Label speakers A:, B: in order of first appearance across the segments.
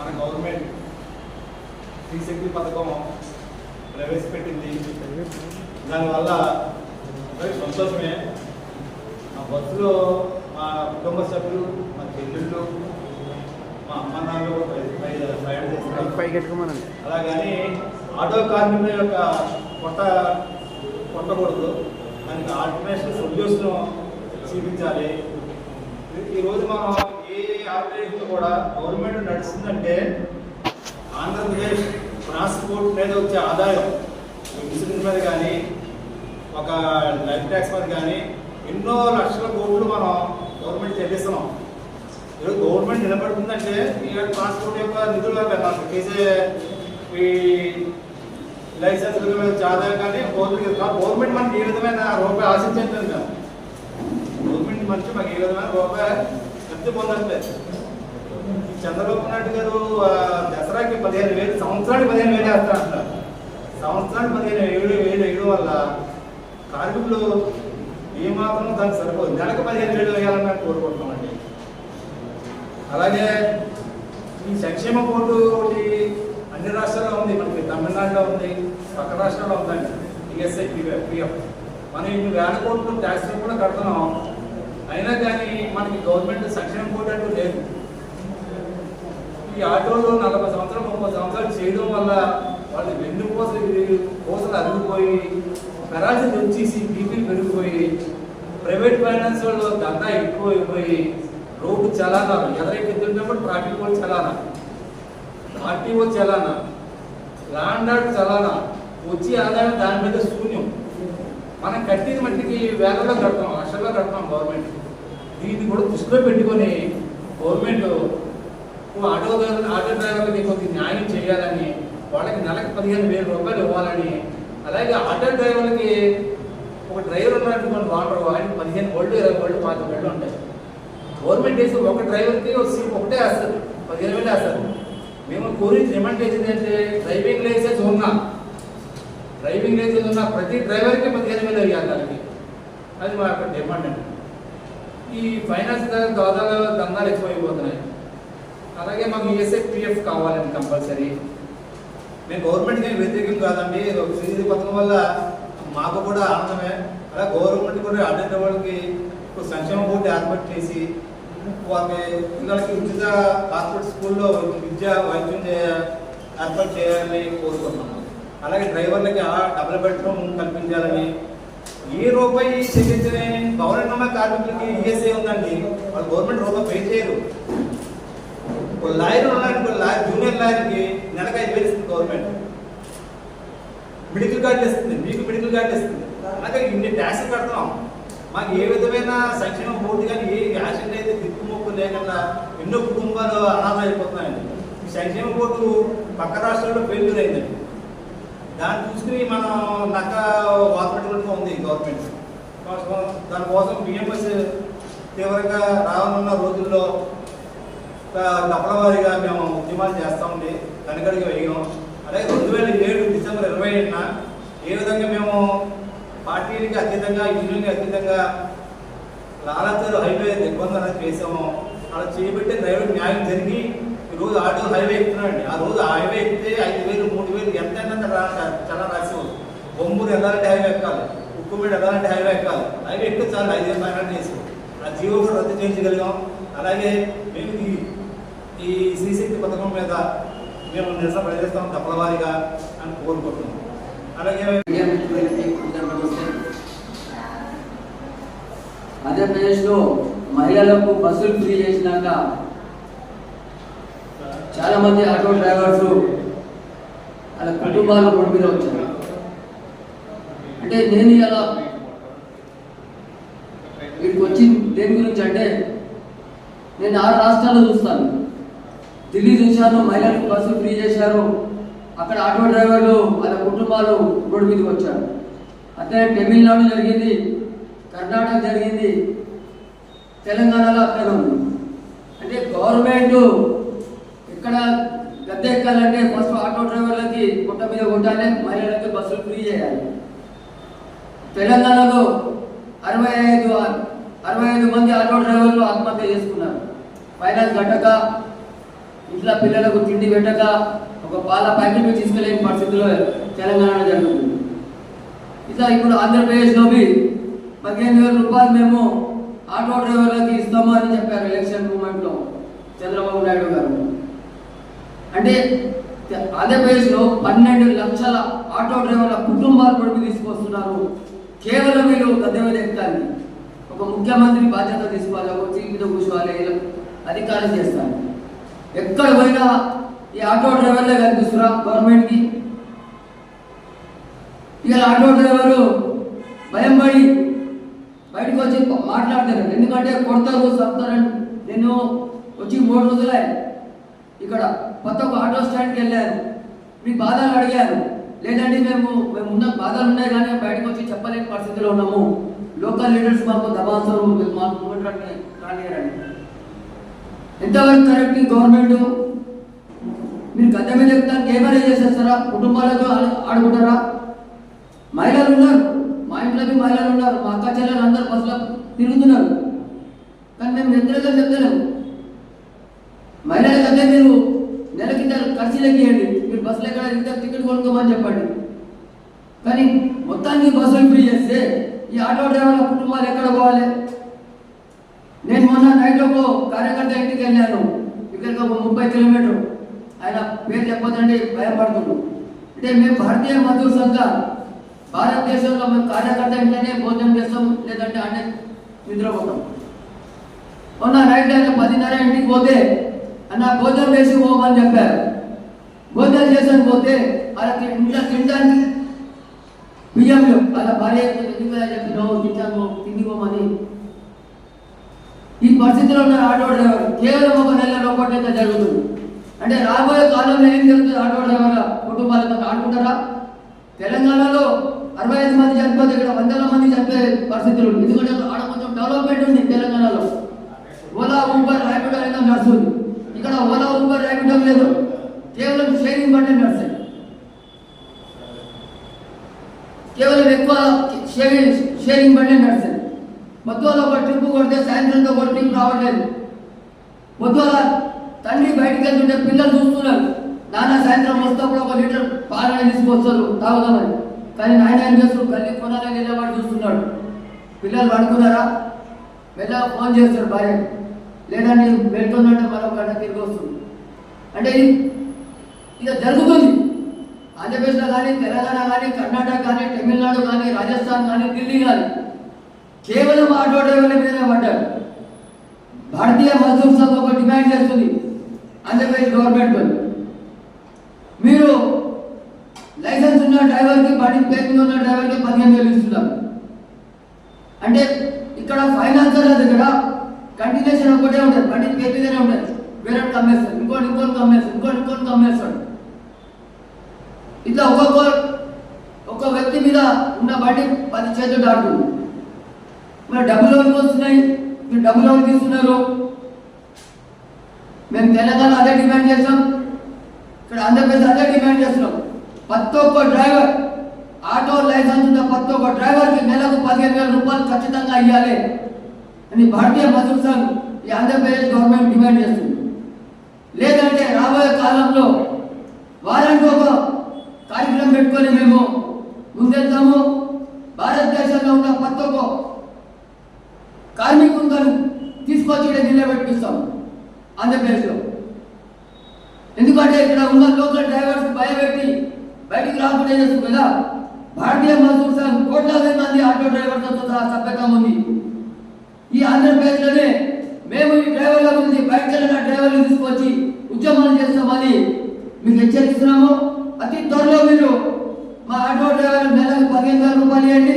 A: మన government free శక్తి పథకం ప్రవేశపెట్టింది. దానివల్ల సంతోషమే. ఆ బస్సులో మా కుటుంబ సభ్యులు మా చెల్లెళ్ళు మా అమ్మ నాన్నలు ప్రయ- ప్రయాణం చేస్తున్నారు. అలాగని ఆటో కార్మికుల యొక్క కొట్ట కొట్టకూడదు. దానికి ఆల్టర్నేషన్ సొల్యూషన్ చూపించాలి. ఈరోజు మనం ఏ కూడా గవర్నమెంట్ నడుస్తుందంటే ఆంధ్రప్రదేశ్ ట్రాన్స్పోర్ట్ మీద వచ్చే ఆదాయం ఇన్సూరెన్స్ మీద కానీ ఒక లైఫ్ ట్యాక్స్ మీద కానీ ఎన్నో లక్షల కోట్లు మనం గవర్నమెంట్ చెల్లిస్తున్నాం. ఈరోజు గవర్నమెంట్ నిలబడుతుందంటే ఈ ట్రాన్స్పోర్ట్ యొక్క నిధులు మనకు చేసే ఈ లైసెన్స్ మీద ఆదాయం కానీ గవర్నమెంట్ గవర్నమెంట్ మనకి ఏ విధమైన రూపాయి ఆశించట్లేదు గవర్నమెంట్ మనిషి మాకు ఏ విధమైన రూపాయి లబ్ధి పొందట్లేదు. చంద్రబాబు నాయుడు గారు దసరాకి పదిహేను వేలు సంవత్సరానికి పదిహేను వేలు వేస్తా అంటున్నారు. సంవత్సరానికి పదిహేను ఏడు వేలు వేయడం వల్ల కార్మికులు ఏమాత్రం దానికి సరిపోదు. నెలకు పదిహేను వేలు వేయాలని మేము కోరుకుంటున్నామండి. అలాగే ఈ సంక్షేమ బోర్డు ఒకటి అన్ని రాష్ట్రాల్లో ఉంది. మనకి తమిళనాడులో ఉంది పక్క రాష్ట్రాల్లో ఉందండి. పిఎస్ఐ పిఎఫ్ మనం ఇన్ని వేల కోట్లు ట్యాక్స్లు కూడా కడుతున్నాం. అయినా కానీ మనకి గవర్నమెంట్ సంక్షేమ బోర్డు అంటూ లేదు. ఈ ఆటోలు నలభై సంవత్సరాలు ముప్పై సంవత్సరాలు చేయడం వల్ల వాళ్ళు వెన్ను పూసలు పూసలు అరిగిపోయి పెరాసిటీ వచ్చేసి బీపీలు పెరిగిపోయి ప్రైవేట్ ఫైనాన్స్ వాళ్ళు దందా ఎక్కువ అయిపోయి రోడ్డు చలానా ఎదరెక్కిద్దున్నప్పుడు ట్రాఫిక్ వాళ్ళు చలానా ఆర్టీఓ చలానా లాండ్ ఆర్డర్ చలానా వచ్చి ఆదాయం దాని మీద శూన్యం. మనం కట్టేది మట్టికి వేలలో కడతాం లక్షల్లో కడతాం గవర్నమెంట్. దీన్ని కూడా దృష్టిలో పెట్టుకొని గవర్నమెంట్ నువ్వు ఆటో ఆటో డ్రైవర్లకి కొద్ది న్యాయం చేయాలని వాళ్ళకి నెలకు పదిహేను వేల రూపాయలు ఇవ్వాలని అలాగే ఆటో డ్రైవర్లకి ఒక డ్రైవర్ ఉన్నటువంటి వాటర్ ఆయనకి పదిహేను ఓల్డ్ ఇరవై ఓల్డ్ పాతి వేళ్ళు ఉంటాయి. గవర్నమెంట్ వేసి ఒక డ్రైవర్కి ఒక సీట్ ఒకటే వేస్తారు. పదిహేను వేలు వేస్తారు. మేము కోరి డిమాండ్ చేసింది అంటే డ్రైవింగ్ లైసెన్స్ ఉన్నా డ్రైవింగ్ లైసెన్స్ ఉన్న ప్రతి డ్రైవర్కి పదిహేను వేలు వేయాలి దానికి. అది మా యొక్క డిమాండ్ అండి. ఈ ఫైనాన్స్ దాదాపు దందాలు ఎక్కువ మాకు ఈఎస్ఐ పిఎఫ్ కావాలండి కంపల్సరీ. మేము గవర్నమెంట్ ఏం వ్యతిరేకం కాదండి. శ్రీనిధి పథకం వల్ల మాకు కూడా ఆనందమే. అలా గవర్నమెంట్ కూడా అడ్డ వాళ్ళకి సంక్షేమ బోర్డు ఏర్పాటు చేసి వాళ్ళకి పిల్లలకి ఉచిత హాస్పిటల్ స్కూల్లో విద్య వైద్యం ఏర్పాటు చేయాలని కోరుకుంటున్నాము. అలాగే డ్రైవర్లకి ఆ డబుల్ బెడ్రూమ్ కల్పించాలని. ఏ రూపాయి చెల్లించని భవన కార్మికులకి ఈఎస్ఐ ఉందండి. వాళ్ళు గవర్నమెంట్ రూపాయి పే చేయరు. ఒక లాయర్ ఉన్నాడు లాయర్ జూనియర్ లాయర్కి నెలకు ఐదు వేలు ఇస్తుంది గవర్నమెంట్. మెడికల్ కార్డు ఇస్తుంది మీకు మెడికల్ కార్డు ఇస్తుంది. అలాగే ఇన్ని ట్యాక్స్ కడతాం. మాకు ఏ విధమైన సంక్షేమ బోర్డు కానీ ఏ యాక్సిడెంట్ అయితే దిక్కుమొక్కు లేకుండా ఎన్నో కుటుంబాలు అనాథం అయిపోతున్నాయండి. ఈ సంక్షేమ బోర్డు పక్క రాష్ట్రాల్లో ఫెయిల్యూర్ అయిందండి. దాన్ని చూసుకుని మనం నక్క వాతపెట్టుకుంటూ ఉంది గవర్నమెంట్. కోసం దానికోసం బిఎంఎస్ తీవ్రంగా రానున్న రోజుల్లో దప్పల వారీగా మేము ఉద్యమాలు చేస్తామండి కనకడికి వెయ్యాం అలాగే రెండు వేల ఏడు డిసెంబర్ ఇరవై ఏడున ఏ విధంగా మేము పార్టీలకి అతీతంగా యూనియన్కి అతీతంగా లాలతూరు హైవే దిగ్బంధన అనేది చేసాము అలా చేయబెట్టే డ్రైవర్ న్యాయం జరిగి ఈరోజు ఆటో హైవే ఎక్కుతున్నాడండి ఆ రోజు హైవే ఎక్కితే ఐదు వేలు మూడు వేలు ఎంత చాలా రాసి బొమ్మూరు వెళ్ళాలంటే హైవే ఎక్కాలి ఉక్కుమేడు వెళ్ళాలంటే హైవే ఎక్కాలి. హైవే ఎక్కితే చాలా ఐదు వేలు ఫైనల్ చేసాం ఆ జీవో కూడా రద్దు చేయించగలిగాం. అలాగే మేము ఈ ఈ శ్రీశక్తి పథకం మీద మేము నిరసన ప్రదర్శిస్తాం తప్పలవారిగా అని కోరుకుంటున్నాం. అలాగే
B: మీడియా మిత్రులకి ఆంధ్రప్రదేశ్లో మహిళలకు బస్సులు ఫ్రీ చేసినాక చాలా మంది ఆటో డ్రైవర్స్ వాళ్ళ కుటుంబాలు రోడ్డు మీద వచ్చారు. అంటే నేను ఇలా వీడికి వచ్చి దేని గురించి అంటే నేను ఆరు రాష్ట్రాల్లో చూస్తాను. ఢిల్లీ చూశాను మహిళలకు బస్సు ఫ్రీ చేశారు. అక్కడ ఆటో డ్రైవర్లు వాళ్ళ కుటుంబాలు రోడ్డు మీదకి వచ్చారు. అంటే తమిళనాడు జరిగింది కర్ణాటక జరిగింది తెలంగాణలో అక్కడ ఉంది. అంటే గవర్నమెంట్ ఇక్కడ గద్దె ఎక్కాలంటే ఫస్ట్ ఆటో డ్రైవర్లకి పుట్ట మీద కొట్టాలి మహిళలకి బస్సులు ఫ్రీ చేయాలి. తెలంగాణలో అరవై ఐదు అరవై ఐదు మంది ఆటో డ్రైవర్లు ఆత్మహత్య చేసుకున్నారు ఫైనాన్స్ గట్టక ఇంట్లో పిల్లలకు తిండి పెట్టక ఒక పాల ప్యాకెట్ తీసుకెళ్ళలేని పరిస్థితిలో తెలంగాణ జరుగుతుంది. ఇట్లా ఇప్పుడు ఆంధ్రప్రదేశ్లో పదిహేను వేల రూపాయలు మేము ఆటో డ్రైవర్లకి ఇస్తాము అని చెప్పారు ఎలక్షన్ మూమెంట్లో చంద్రబాబు నాయుడు గారు. అంటే ఆంధ్రప్రదేశ్లో పన్నెండు లక్షల ఆటో డ్రైవర్ల కుటుంబాలు పొడిపి తీసుకొస్తున్నారు. కేవలం వీళ్ళు గద్దె మీద ఎక్కాలి ఒక ముఖ్యమంత్రి బాధ్యత తీసుకోవాలి ఒక సీట్ మీద కూర్చోవాలి అధికారం చేస్తారు. ఎక్కడ పోయినా ఈ ఆటో డ్రైవర్లే కనిపిస్తున్నా గవర్నమెంట్కి. ఇక ఆటో డ్రైవరు భయం పడి బయటకు వచ్చి మాట్లాడతారు. ఎందుకంటే కొడతారు చంపుతారని నేను వచ్చి మూడు రోజులే ఇక్కడ కొత్త ఒక ఆటో స్టాండ్కి వెళ్ళాను మీ బాధలు అడిగాను లేదంటే మేము మేము ఉన్న బాధలు ఉన్నాయి కానీ బయటకు వచ్చి చెప్పలేని పరిస్థితిలో ఉన్నాము. లోకల్ లీడర్స్ మాకు దబాసరు మాకు మూమెంట్ ఎంతవరకు కరెక్ట్ గవర్నమెంట్? మీరు చెప్తాను మీద ఏమైనా చేసేస్తారా? కుటుంబాలతో ఆడుకుంటారా? మహిళలు ఉన్నారు. మా ఇంట్లోకి మహిళలు ఉన్నారు. మా అక్క చెల్లెలు అందరు బస్సులో తిరుగుతున్నారు. కానీ మేము వ్యతిరేకం చెప్తలేము. మహిళలకంటే మీరు నెల కింద ఖర్చులకి ఇవ్వండి మీరు బస్సులు ఎక్కడ ఇంత టికెట్ కొనుక్కోమని చెప్పండి. కానీ మొత్తానికి బస్సులు ఫ్రీ చేస్తే ఈ ఆటో డ్రైవర్ల కుటుంబాలు ఎక్కడ పోవాలి? నేను మొన్న నైట్ ఒక కార్యకర్త ఇంటికి వెళ్ళాను. ఇక్కడికి ఒక ముప్పై కిలోమీటర్ ఆయన పేరు చెప్పొద్దండి భయపడుతున్నాడు అంటే మేము భారతీయ మజదూర్ సంఘ భారతదేశంలో మేము కార్యకర్త ఇంట్లోనే భోజనం చేస్తాం లేదంటే అన్నీ నిద్రపోతాం. మొన్న నైట్ ఆయన పదిన్నర ఇంటికి పోతే అన్న భోజనం చేసి పోమని చెప్పారు. భోజనం చేసాను పోతే అలా తి- ఇంట్లో తినడానికి బియ్యంలో వాళ్ళ భార్య ఎందుకు ఇలా చెప్పినావు తింటాను తిండి పోమని. ఈ పరిస్థితిలో ఉన్న ఆటో డ్రైవర్ కేవలం ఒక నెల లోపట్లయితే జరుగుతుంది. అంటే రాబోయే కాలంలో ఏం జరుగుతుంది? ఆటో డ్రైవర్ల కుటుంబాలతో ఆడుకుంటారా? తెలంగాణలో అరవై ఐదు మంది చనిపోతే ఇక్కడ వందల మంది చనిపోయే పరిస్థితులు ఎందుకంటే ఆడ కొంచెం డెవలప్మెంట్ ఉంది తెలంగాణలో. ఓలా ఊబర్ ర్యాపిడో అయినా నడుస్తుంది. ఇక్కడ ఓలా ఊబర్ ర్యాపిడో లేదు. కేవలం షేరింగ్ బండి నడుస్తాయి. కేవలం ఎక్కువ షేరింగ్ షేరింగ్ బండి నడుస్తాయి. మొత్తంలో ఒక ట్రిప్ కొడితే సాయంత్రంతో ఒక ట్రిప్ రావట్లేదు. మొత్తం తండ్రి బయటికి వెళ్తుంటే పిల్లలు చూస్తున్నారు. నాన్న సాయంత్రం వస్తున్నప్పుడు ఒక లీటర్ పాలని తీసుకొస్తారు తాగుదామని. కానీ నాయన ఏం చేస్తారు గల్లీ కొనాలని నిలబడి చూస్తున్నాడు. పిల్లలు పడుకున్నారా? మెల్లగా ఫోన్ చేస్తాడు భార్య. లేదండి వెళ్తుందంటే మరొక గంట తిరిగి వస్తుంది. అంటే ఇది జరుగుతుంది. ఆంధ్రప్రదేశ్లో కానీ తెలంగాణ కానీ కర్ణాటక కానీ తమిళనాడు కానీ రాజస్థాన్ కానీ ఢిల్లీ కానీ కేవలం ఆటో డ్రైవర్ల మీదనే పడ్డారు. భారతీయ మజ్దూర్ సంఘం ఒక డిమాండ్ చేస్తుంది. ఆంధ్రప్రదేశ్ గవర్నమెంట్ మీరు లైసెన్స్ ఉన్న డ్రైవర్కి బండి పేరు ఉన్న డ్రైవర్కి పదిహేను వేలు ఇస్తున్నారు. అంటే ఇక్కడ ఫైనాన్సర్ దగ్గర ఇక్కడ కంటిన్యూషన్ ఒకటే ఉంటుంది. బండి పేకింగ్నే ఉంటుంది. వేరే కమ్మేస్తారు. ఇంకోటి ఇంకోటి కమ్మేస్తారు. ఇంకోటి ఇంకోటి కమ్మేస్తాడు ఇట్లా ఒక్కొక్క ఒక్క వ్యక్తి మీద ఉన్న బండి పది చేతులు దాటుతుంది. మరి డబ్బులు ఎవరికి వస్తున్నాయి? మీరు డబ్బులు ఎవరు తీసుకున్నారు మేము తెలంగాణ అదే డిమాండ్ చేస్తాం. ఇక్కడ ఆంధ్రప్రదేశ్ అదే డిమాండ్ చేస్తున్నాం. ప్రతి ఒక్క డ్రైవర్ ఆటో లైసెన్స్ ఉన్న ప్రతి ఒక్క డ్రైవర్కి నెలకు పదిహేను వేల రూపాయలు ఖచ్చితంగా ఇవ్వాలి అని భారతీయ మజూర్ సంఘ్ ఈ ఆంధ్రప్రదేశ్ గవర్నమెంట్ డిమాండ్ చేస్తుంది. లేదంటే రాబోయే కాలంలో వారానికి ఒక కార్యక్రమం పెట్టుకొని మేము ముందెళ్తాము. భారతదేశంలో ఉన్న ప్రతి ఒక్క కార్మికులను తీసుకొచ్చి నిలబెట్టిస్తాము. ఆంధ్రప్రదేశ్లో. ఎందుకంటే ఇక్కడ ఉన్న లోకల్ డ్రైవర్స్ భయపెట్టి బయటికి రాకుండా చేస్తుంది కదా? భారతీయ మజూర్ సంఘ్ కోట్లాది మంది ఆటో డ్రైవర్లతో సహా సభ్యత్వం ఉంది. ఈ ఆంధ్రప్రదేశ్లోనే మేము ఈ డ్రైవర్ల గురించి బయటకు వెళ్ళిన డ్రైవర్లు తీసుకొచ్చి ఉద్యమాలు చేస్తామని మీకు హెచ్చరిస్తున్నాము అతి త్వరలో మీరు మా ఆటో డ్రైవర్ నెలకు పదిహేను వేల రూపాయలు ఇవ్వండి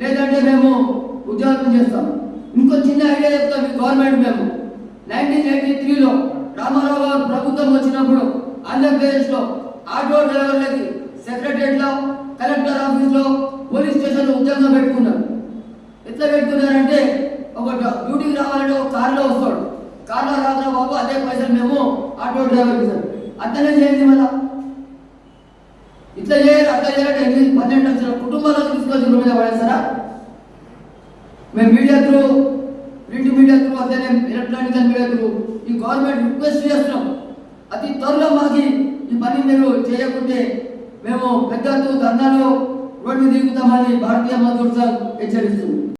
B: లేదంటే మేము ఉద్యోగం చేస్తాం ఇంకో చిన్న ఐడియా చెప్తాం ఈ గవర్నమెంట్ మేము నైన్టీన్ ఎయిటీ త్రీలో రామారావు గారు ప్రభుత్వం వచ్చినప్పుడు ఆంధ్రప్రదేశ్లో ఆటో డ్రైవర్లకి సెక్రటరియట్లో కలెక్టర్ ఆఫీస్లో పోలీస్ స్టేషన్లో ఉద్యోగం పెట్టుకున్నారు. ఎట్లా పెట్టుకున్నారంటే ఒక డ్యూటీకి రావాలంటే ఒక కార్లో వస్తాడు. కార్లో రాత్రి బాబు అదే పైసలు మేము ఆటో డ్రైవర్ ఇస్తాం. అట్లనే చేయండి మళ్ళా. ఇట్లా చేయాలి అట్లా చేయాలంటే ఎనిమిది పన్నెండు లక్షల కుటుంబాలకు తీసుకొచ్చి రోడ్డు మీద పడేస్తారా? మేము media through print media through అదే ఎలక్ట్రానిక్ మీడియా త్రూ ఈ గవర్నమెంట్ రిక్వెస్ట్ చేస్తున్నాం. అతి త్వరలో మాకి ఈ పని మీరు చేయకుంటే మేము పెద్ద ధర్నాలు రోడ్డు దిగుతామని భారతీయ మధుర్ సార్ హెచ్చరిస్తుంది